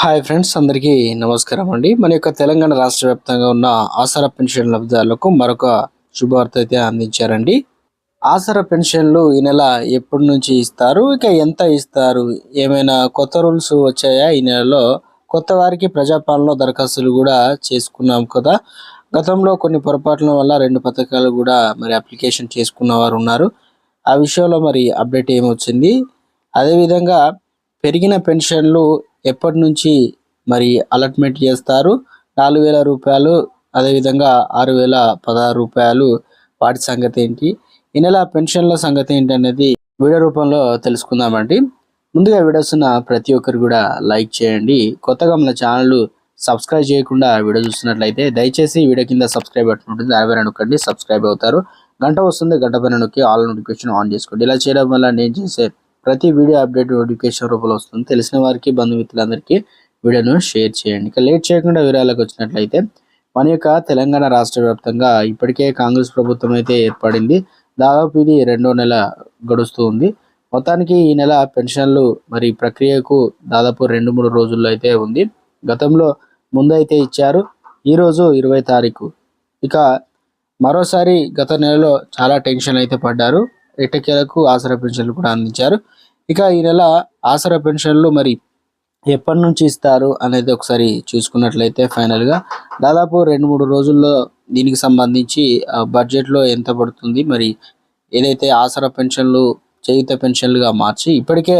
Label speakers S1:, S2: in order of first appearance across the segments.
S1: Hi friends అందరికీ నమస్కారం అండి. మన యొక్క తెలంగాణ రాష్ట్ర వ్యాప్తంగా ఉన్న ఆసరా పెన్షన్ లబ్ధిదారులకు మరొక శుభవార్త అయితే అందించారండి. ఆసరా పెన్షన్లు ఈ నెల ఎప్పటి నుంచి ఇస్తారు? ఇక ఎంత ఇస్తారు? ఏమైనా కొత్త రూల్స్ వచ్చాయా ఈ నెలలో? కొత్త వారికి ప్రజాపాలన దరఖాస్తులు కూడా చేసుకున్నాం కదా. గతంలో కొన్ని పొరపాట్ల వల్ల రెండు పథకాలు కూడా మరి అప్లికేషన్ చేసుకున్న వారు ఉన్నారు. ఆ విషయంలో మరి అప్డేట్ ఏమొచ్చింది? అదేవిధంగా పెరిగిన పెన్షన్లు ఎప్పటి నుంచి మరి అలాట్మెంట్ చేస్తారు? నాలుగు వేల రూపాయలు అదేవిధంగా ఆరు వేల పదహారు రూపాయలు. వాటి సంగతి ఏంటి? ఈ నెల పెన్షన్ల సంగతి ఏంటి అనేది వీడియో రూపంలో తెలుసుకుందామండి. ముందుగా వీడియోస్ ఉన్న ప్రతి ఒక్కరు కూడా లైక్ చేయండి. కొత్తగా మన ఛానల్ సబ్స్క్రైబ్ చేయకుండా వీడియో చూస్తున్నట్లయితే దయచేసి వీడియో కింద సబ్స్క్రైబ్ బటన్ ఉంటుంది. అరవై నొక్కండి సబ్స్క్రైబ్ అవుతారు. గంట వస్తుంది గంట పైన నొక్కి ఆల్ నోటిఫికేషన్ ఆన్ చేసుకోండి. ఇలా చేయడం వల్ల నేను చేసే ప్రతి వీడియో అప్డేట్ నోటిఫికేషన్ రూపంలో వస్తుంది. తెలిసిన వారికి బంధుమిత్రులందరికీ వీడియోను షేర్ చేయండి. ఇక లేట్ చేయకుండా వివరాలకు వచ్చినట్లయితే మన యొక్క తెలంగాణ రాష్ట్ర వ్యాప్తంగా ఇప్పటికే కాంగ్రెస్ ప్రభుత్వం అయితే ఏర్పడింది. దాదాపు ఇది రెండో నెల గడుస్తూ ఉంది. మొత్తానికి ఈ నెల పెన్షన్లు మరి ప్రక్రియకు దాదాపు రెండు మూడు రోజుల్లో అయితే ఉంది. గతంలో ముందైతే ఇచ్చారు. ఈరోజు ఇరవై తారీఖు. ఇక మరోసారి గత నెలలో చాలా టెన్షన్ అయితే పడ్డారు. ఎటకేలకు ఆసరా పెన్షన్లు కూడా అందించారు. ఇక ఈ నెల ఆసరా పెన్షన్లు మరి ఎప్పటి నుంచి ఇస్తారు అనేది ఒకసారి చూసుకున్నట్లయితే ఫైనల్గా దాదాపు రెండు మూడు రోజుల్లో దీనికి సంబంధించి బడ్జెట్లో ఎంత పడుతుంది మరి ఏదైతే ఆసరా పెన్షన్లు చేయుత పెన్షన్లుగా మార్చి ఇప్పటికే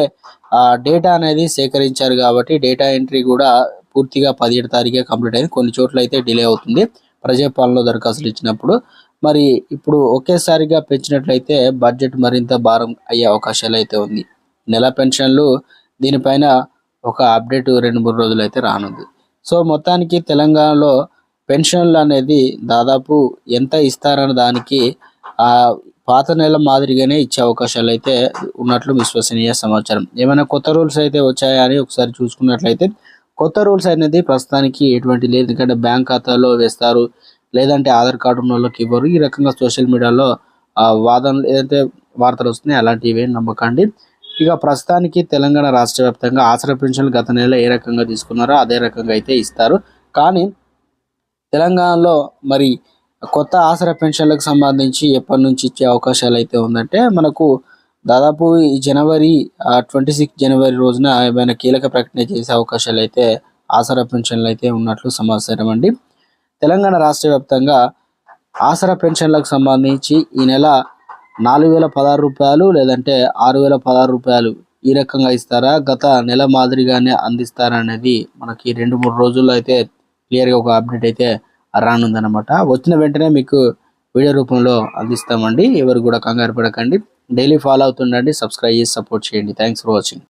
S1: డేటా అనేది సేకరించారు కాబట్టి డేటా ఎంట్రీ కూడా పూర్తిగా పదిహేడు తారీఖే కంప్లీట్ అయింది. కొన్ని చోట్ల అయితే డిలే అవుతుంది. ప్రజాపాలనలో దరఖాస్తులు ఇచ్చినప్పుడు మరి ఇప్పుడు ఒకేసారిగా పెంచినట్లయితే బడ్జెట్ మరింత భారం అయ్యే అవకాశాలు అయితే ఉంది. నెల పెన్షన్లు దీనిపైన ఒక అప్డేట్ రెండు మూడు రోజులు అయితే రానుంది. సో మొత్తానికి తెలంగాణలో పెన్షన్లు అనేది దాదాపు ఎంత ఇస్తారన్న దానికి ఆ పాత నెల మాదిరిగానే ఇచ్చే అవకాశాలు అయితే ఉన్నట్లు విశ్వసనీయ సమాచారం. ఏమైనా కొత్త రూల్స్ అయితే వచ్చాయా అని ఒకసారి చూసుకున్నట్లయితే కొత్త రూల్స్ అనేది ప్రస్తుతానికి ఎటువంటి లేదు. ఎందుకంటే బ్యాంక్ ఖాతాలో వేస్తారు లేదంటే ఆధార్ కార్డు ఉన్న వాళ్ళకి ఇవ్వరు. ఈ రకంగా సోషల్ మీడియాలో వాదనలు ఏదైతే వార్తలు వస్తున్నాయి అలాంటివి నమ్మకండి. ఇక ప్రస్తుతానికి తెలంగాణ రాష్ట్ర వ్యాప్తంగా ఆసరా పెన్షన్లు గత నెల ఏ రకంగా తీసుకున్నారో అదే రకంగా అయితే ఇస్తారు. కానీ తెలంగాణలో మరి కొత్త ఆసరా పెన్షన్లకు సంబంధించి ఎప్పటి నుంచి ఇచ్చే అవకాశాలు అయితే ఉందంటే మనకు దాదాపు ఈ జనవరి ట్వంటీ సిక్స్ జనవరి రోజున ఏమైనా కీలక ప్రకటన చేసే అవకాశాలు అయితే ఆసరా పెన్షన్లు అయితే ఉన్నట్లు సమాచారం అండి. తెలంగాణ రాష్ట్ర వ్యాప్తంగా ఆసరా పెన్షన్లకు సంబంధించి ఈ నెల నాలుగు వేల పదహారు రూపాయలు లేదంటే ఆరు వేల పదహారు రూపాయలు ఈ రకంగా ఇస్తారా? గత నెల మాదిరిగానే అందిస్తారా అనేది మనకి రెండు మూడు రోజుల్లో అయితే క్లియర్గా ఒక అప్డేట్ అయితే రానుందనమాట వచ్చిన వెంటనే మీకు వీడియో రూపంలో అందిస్తామండి. ఎవరు కూడా కంగారు పడకండి. డైలీ ఫాలో అవుతుండండి. సబ్స్క్రైబ్ చేసి సపోర్ట్ చేయండి. Thanks for watching.